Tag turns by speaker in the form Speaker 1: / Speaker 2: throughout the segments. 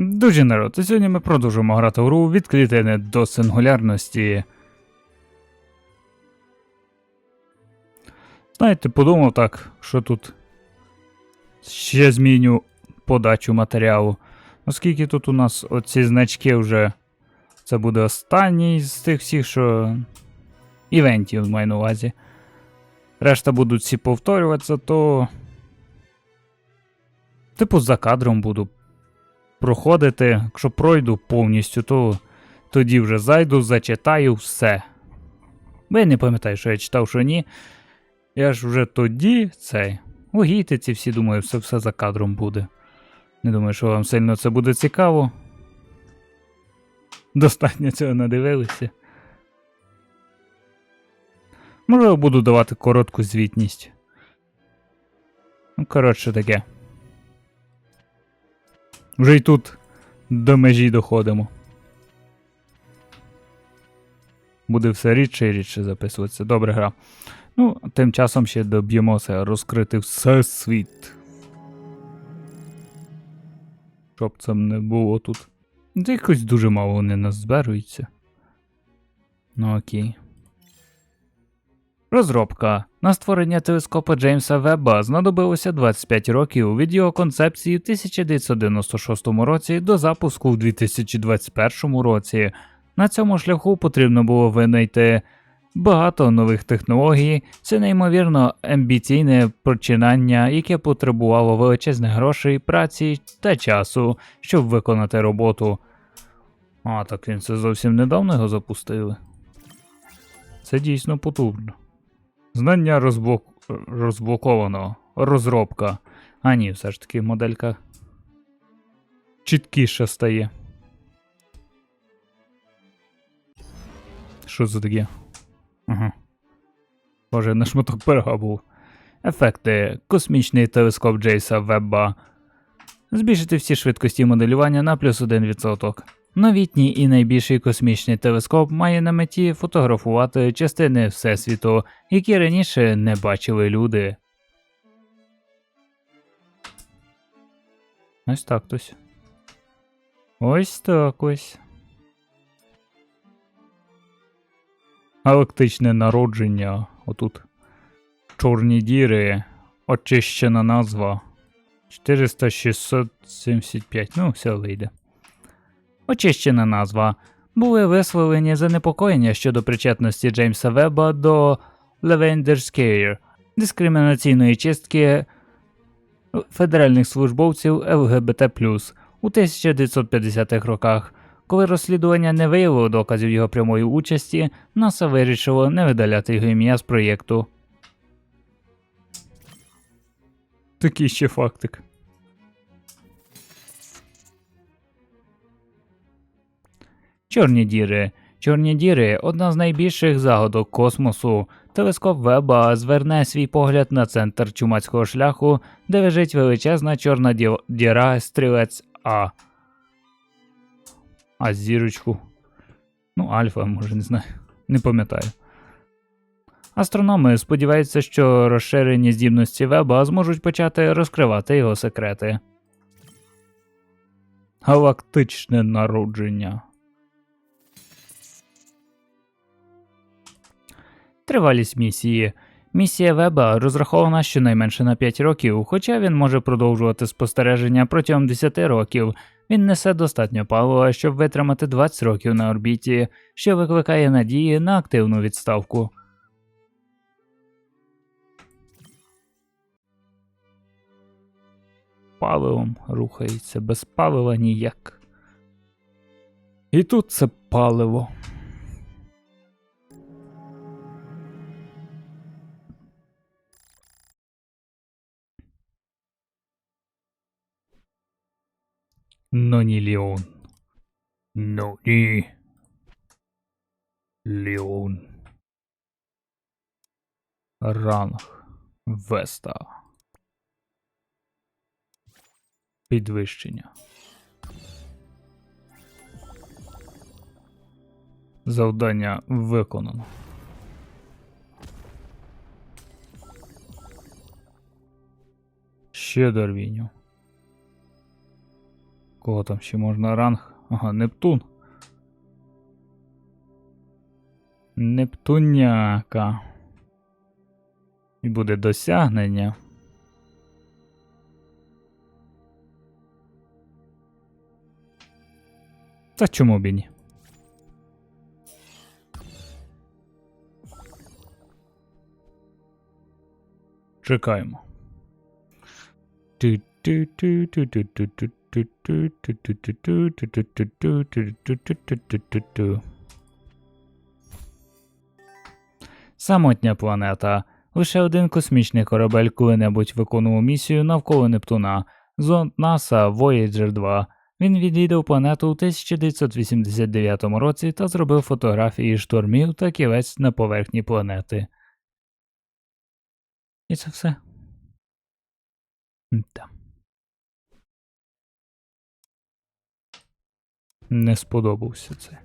Speaker 1: Дуже народ, і сьогодні ми продовжуємо грати в гру від клітини до сингулярності. Знаєте, подумав так, що тут ще зміню подачу матеріалу. Оскільки тут у нас оці значки вже. Це буде останній з тих всіх, що. Івентів маю на увазі. Решта будуть всі повторюватися, то. Типу, за кадром буду проходити. Якщо пройду повністю, то тоді вже зайду, зачитаю все. Бо я не пам'ятаю, що я читав, що ні. Я ж вже тоді цей. Угійте ці всі, думаю, все, все за кадром буде. Не думаю, що вам сильно це буде цікаво. Достатньо цього надивилися. Можливо, буду давати коротку звітність. Ну, коротше таке. Вже й тут до межі доходимо. Буде все рідше і рідше записуватися. Добре гра. Ну, тим часом ще доб'ємося розкрити всесвіт. Щоб це не було тут. Та якось дуже мало вони нас зберуються. Ну окей. Розробка. На створення телескопа Джеймса Вебба знадобилося 25 років від його концепції в 1996 році до запуску в 2021 році. На цьому шляху потрібно було винайти багато нових технологій, це неймовірно амбіційне починання, яке потребувало величезних грошей, праці та часу, щоб виконати роботу. А, так він це зовсім недавно його запустили. Це дійсно потужно. Знання розблок... розблоковано. Розробка. А ні, все ж таки моделька чіткіше стає. Що це таке? Ага. Боже, на шматок пирога був. Ефекти. Космічний телескоп Джейса Вебба. Збільшити всі швидкості моделювання на плюс 1%. Новітній і найбільший космічний телескоп має на меті фотографувати частини Всесвіту, які раніше не бачили люди. Ось так ось. Ось так ось. Галактичне народження. Отут. Чорні діри. Очищена назва. 400 675. Ну, все вийде. Очищена назва. Були висловлені занепокоєння щодо причетності Джеймса Веба до Lavender Scare, дискримінаційної чистки федеральних службовців ЛГБТ у 1950-х роках. Коли розслідування не виявило доказів його прямої участі, НАСА вирішило не видаляти його ім'я з проєкту. Такий ще фактик. Чорні діри. Чорні діри одна з найбільших загадок космосу. Телескоп Веба зверне свій погляд на центр чумацького шляху, де лежить величезна чорна ді- діра стрілець А. А зірочку. Ну, Альфа, може, не знаю. Не пам'ятаю. Астрономи сподіваються, що розширені здібності Веба зможуть почати розкривати його секрети. Галактичне народження. Тривалість місії. Місія Веба розрахована щонайменше на 5 років, хоча він може продовжувати спостереження протягом 10 років. Він несе достатньо палива, щоб витримати 20 років на орбіті, що викликає надії на активну відставку. Паливом рухається без палива ніяк. І тут це паливо. Но не Леон. Но не Леон. Ранг Веста. Підвищення. Завдання виконано. Ще Дарвіню. Кого там ще можна ранг? Ага, Нептун. Нептуняка. І буде досягнення. Та чому б і ні? Чекаємо. Самотня планета. Лише один космічний корабель коли-небудь виконував місію навколо Нептуна. Зонд НАСА Voyager 2. Він відвідав планету у 1989 році та зробив фотографії штормів та кілець на поверхні планети. І це все. М-та. Не сподобався це.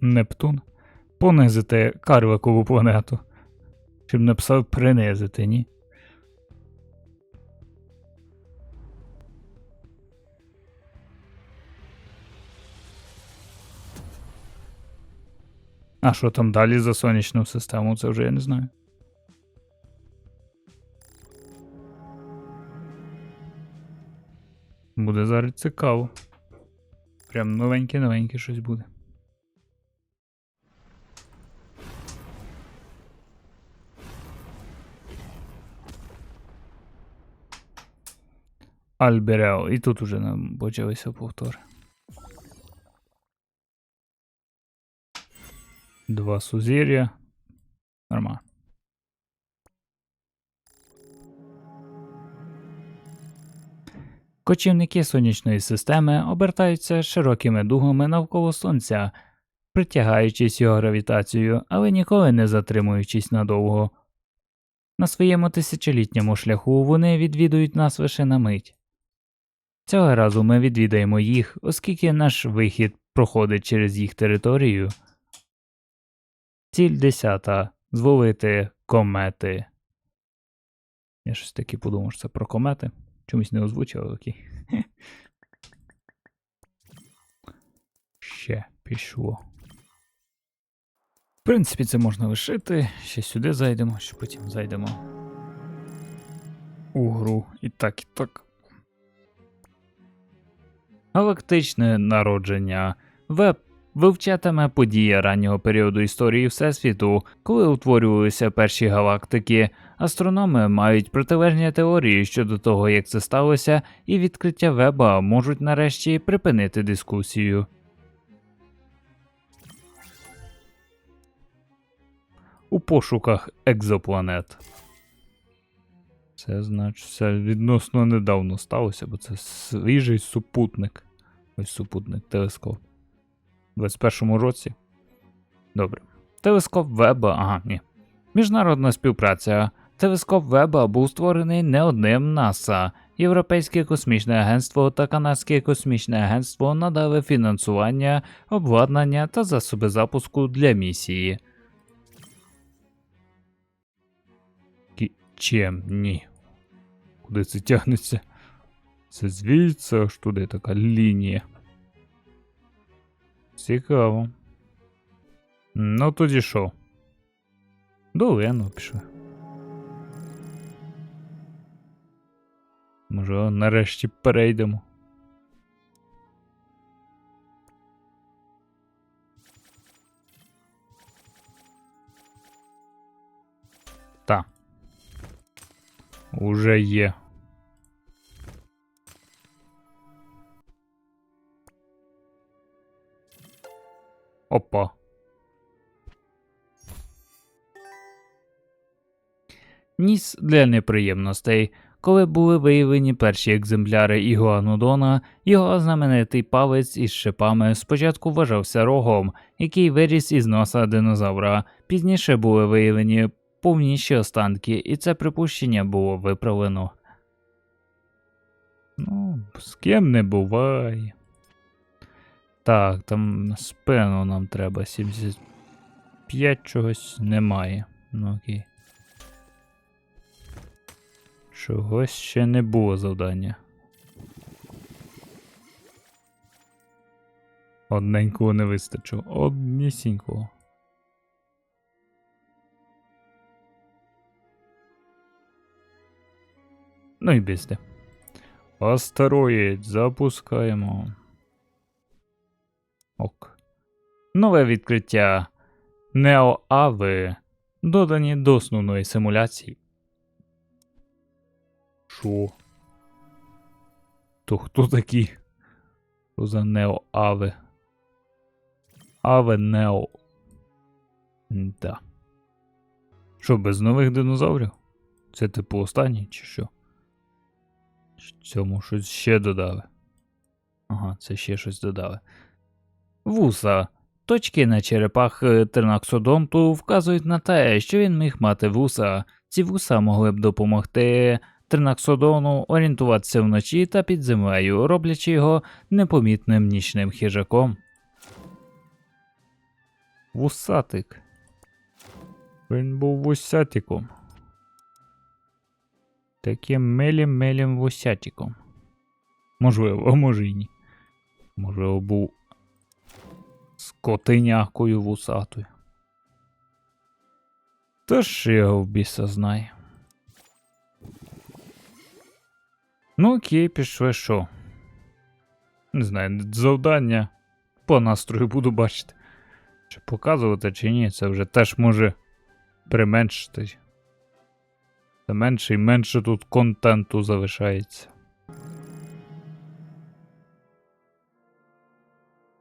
Speaker 1: Нептун. Понизити Карликову планету. Чим написав принизити, ні? А що там далі за сонячну систему, це вже я не знаю. Буде зараз цікаво. Прям новеньке-новеньке щось буде. Альберео. І тут уже нам почалися повтори. Два сузір'я. Нормально. Кочівники сонячної системи обертаються широкими дугами навколо сонця, притягаючись його гравітацією, але ніколи не затримуючись надовго. На своєму тисячолітньому шляху вони відвідують нас лише на мить. Цього разу ми відвідаємо їх, оскільки наш вихід проходить через їх територію. Ціль десята. Зволити комети. Я щось таки подумав, що це про комети. Чомусь не озвучив, але окей. Ще пішло. В принципі, це можна лишити. Ще сюди зайдемо, що потім зайдемо у гру. І так, і так. Галактичне народження. Веб вивчатиме події раннього періоду історії Всесвіту, коли утворювалися перші галактики. Астрономи мають протилежні теорії щодо того, як це сталося, і відкриття веба можуть нарешті припинити дискусію. У пошуках екзопланет. Це значить, це відносно недавно сталося, бо це свіжий супутник. Ось супутник, телескоп. У 21-му році. Добре. Телескоп Веба, ага, ні. Міжнародна співпраця. Телескоп Веба був створений не одним НАСА. Європейське космічне агентство та Канадське космічне агентство надали фінансування, обладнання та засоби запуску для місії. Чим? Ні. Куди це тягнеться? Це звідси аж туди така лінія. Цікаво. Ну тоді що? До Лену пішли. Може, нарешті перейдемо. Та. Уже є. Опа. Ніс для неприємностей. Коли були виявлені перші екземпляри Ігуанодона, його знаменитий палець із шипами спочатку вважався рогом, який виріс із носа динозавра. Пізніше були виявлені повніші останки, і це припущення було виправлено. Ну, з ким не буває. Так, там спину нам треба 75 чогось немає. Ну окей. Чогось ще не було завдання. Одненького не вистачило. Однісінького. Ну і бізди. Астероїд запускаємо. Ок. Нове відкриття. Неоави додані до основної симуляції. Шо? То хто такі? Що за неоави? Аве Нео. Да. Що, без нових динозаврів? Це типу останній чи що? Цьому щось ще додали. Ага, це ще щось додали. Вуса. Точки на черепах е, тернаксодонту вказують на те, що він міг мати вуса. Ці вуса могли б допомогти тернаксодону орієнтуватися вночі та під землею, роблячи його непомітним нічним хижаком. Вусатик. Він був вусятиком. Таким милим-милим вусятиком. Можливо, може й ні. Можливо, був скотинякою вусатою. Та ж його в біса знає. Ну, окей, пішли що. Не знаю, завдання по настрою буду бачити. Чи показувати, чи ні, це вже теж може применшити. Та менше і менше тут контенту залишається.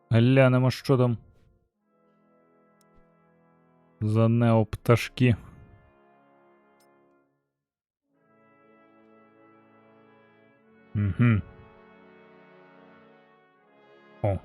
Speaker 1: Глянемо, що там. За неопташки. Угу. О.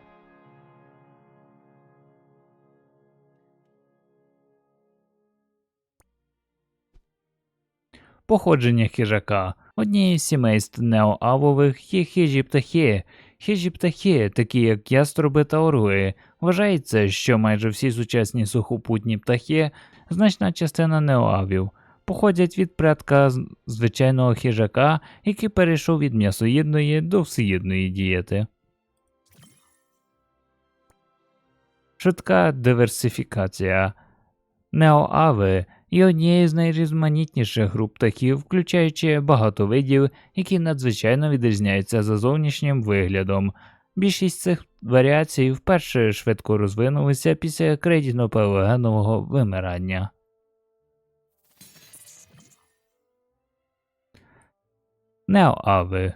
Speaker 1: Походження хижака. Однією з сімейств неоавових є хижі птахи. Хижі птахи, такі як яструби та орли. Вважається, що майже всі сучасні сухопутні птахи, значна частина неоавів, походять від предка звичайного хижака, який перейшов від м'ясоїдної до всеїдної дієти. Швидка диверсифікація. Неоави є однією з найрізноманітніших груп птахів, включаючи багато видів, які надзвичайно відрізняються за зовнішнім виглядом. Більшість цих варіацій вперше швидко розвинулися після кредітно-палеогенового вимирання. Неоави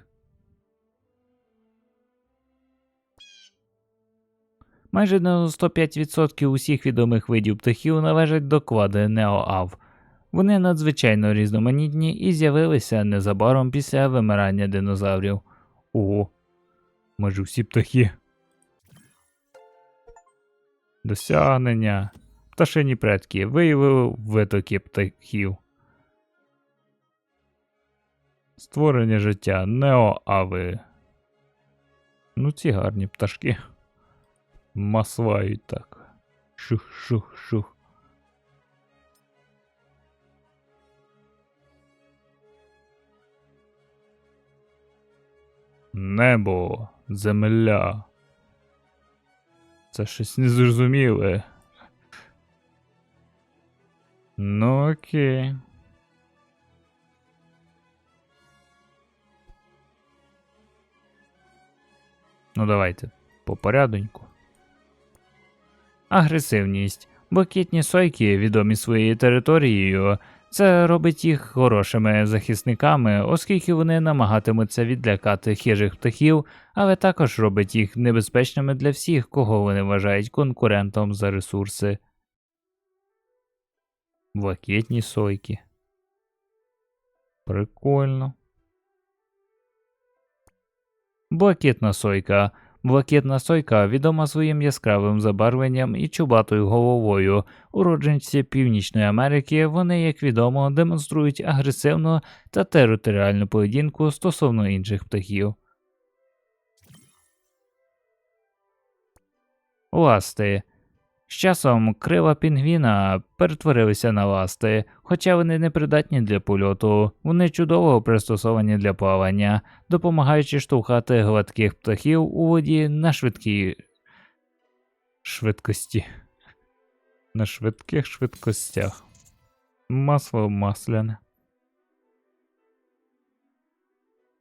Speaker 1: Майже 95% усіх відомих видів птахів належать до квади Неоав. Вони надзвичайно різноманітні і з'явилися незабаром після вимирання динозаврів. Ого, майже всі птахи. Досягнення. Пташині предки виявили витоки птахів. Створення життя Неоави. Ну, ці гарні пташки. Масвають так. Шух-шух-шух. Небо, земля. Це щось незрозуміле. Ну окей. Ну давайте по порядоньку. Агресивність. Блакитні сойки, відомі своєю територією, це робить їх хорошими захисниками, оскільки вони намагатимуться відлякати хижих птахів, але також робить їх небезпечними для всіх, кого вони вважають конкурентом за ресурси. Блакитні сойки. Прикольно. Блакитна сойка. Блакитна сойка відома своїм яскравим забарвленням і чубатою головою. Уродженці Північної Америки вони, як відомо, демонструють агресивну та територіальну поведінку стосовно інших птахів. Ласти. З часом крила пінгвіна перетворилися на ласти, хоча вони не придатні для польоту, вони чудово пристосовані для плавання, допомагаючи штовхати гладких птахів у воді на швидкій швидкості. На швидких швидкостях. Масло масляне.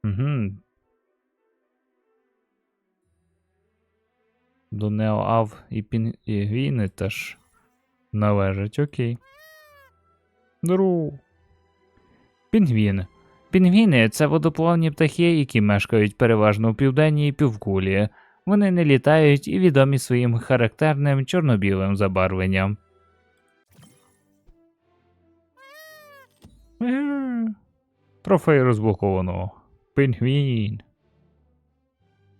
Speaker 1: Угу. До Неоав і Пінгвіни теж належать, окей. Дру. Пінгвіни. Пінгвіни це водоплавні птахи, які мешкають переважно у південній півкулі. Вони не літають і відомі своїм характерним чорно-білим забарвленням. Трофей розблоковано. Пінгвін.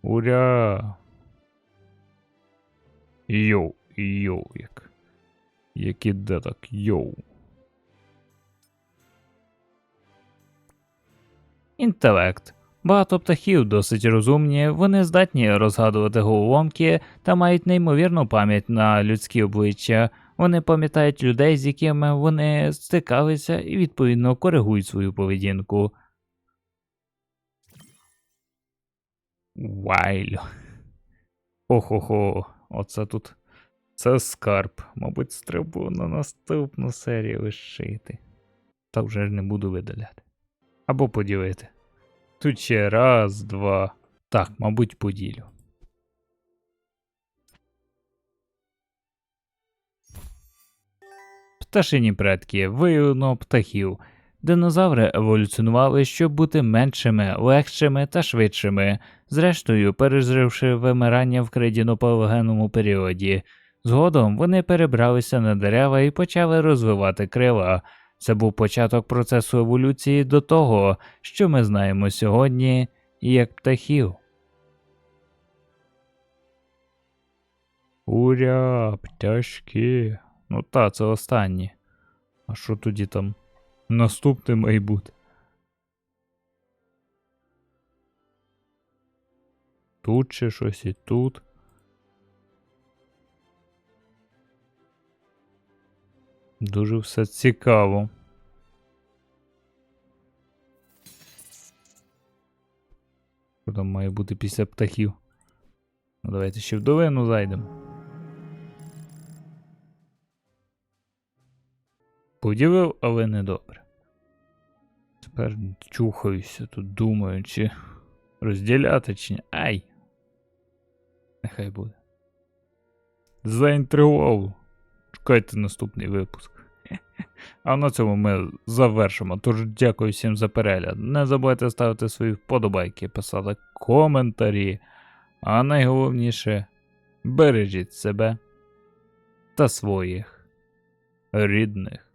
Speaker 1: Ура! Йоу, йоу, як. Як іде так, йоу. Інтелект. Багато птахів досить розумні, вони здатні розгадувати головоломки та мають неймовірну пам'ять на людські обличчя. Вони пам'ятають людей, з якими вони стикалися, і відповідно коригують свою поведінку. Вайль. Охо-хо, оце тут. Це скарб. Мабуть, треба на наступну серію лишити. Та вже ж не буду видаляти. Або поділити. Тут ще раз, два. Так, мабуть, поділю. Пташині предки, виявлено птахів. Динозаври еволюціонували, щоб бути меншими, легшими та швидшими, зрештою переживши вимирання в кредінопалогенному періоді. Згодом вони перебралися на дерева і почали розвивати крила. Це був початок процесу еволюції до того, що ми знаємо сьогодні як птахів. Уря, пташки. Ну та, це останні. А що тоді там? Наступне має бути. Тут ще щось і тут. Дуже все цікаво. Що там має бути після птахів? Ну, давайте ще в долину зайдемо. Поділив, але не добре. Тепер чухаюся тут, думаю, чи розділяти, чи ні. Ай! Нехай буде. Заінтригував. Чекайте наступний випуск. А на цьому ми завершимо. Тож дякую всім за перегляд. Не забувайте ставити свої вподобайки, писати коментарі. А найголовніше бережіть себе та своїх рідних.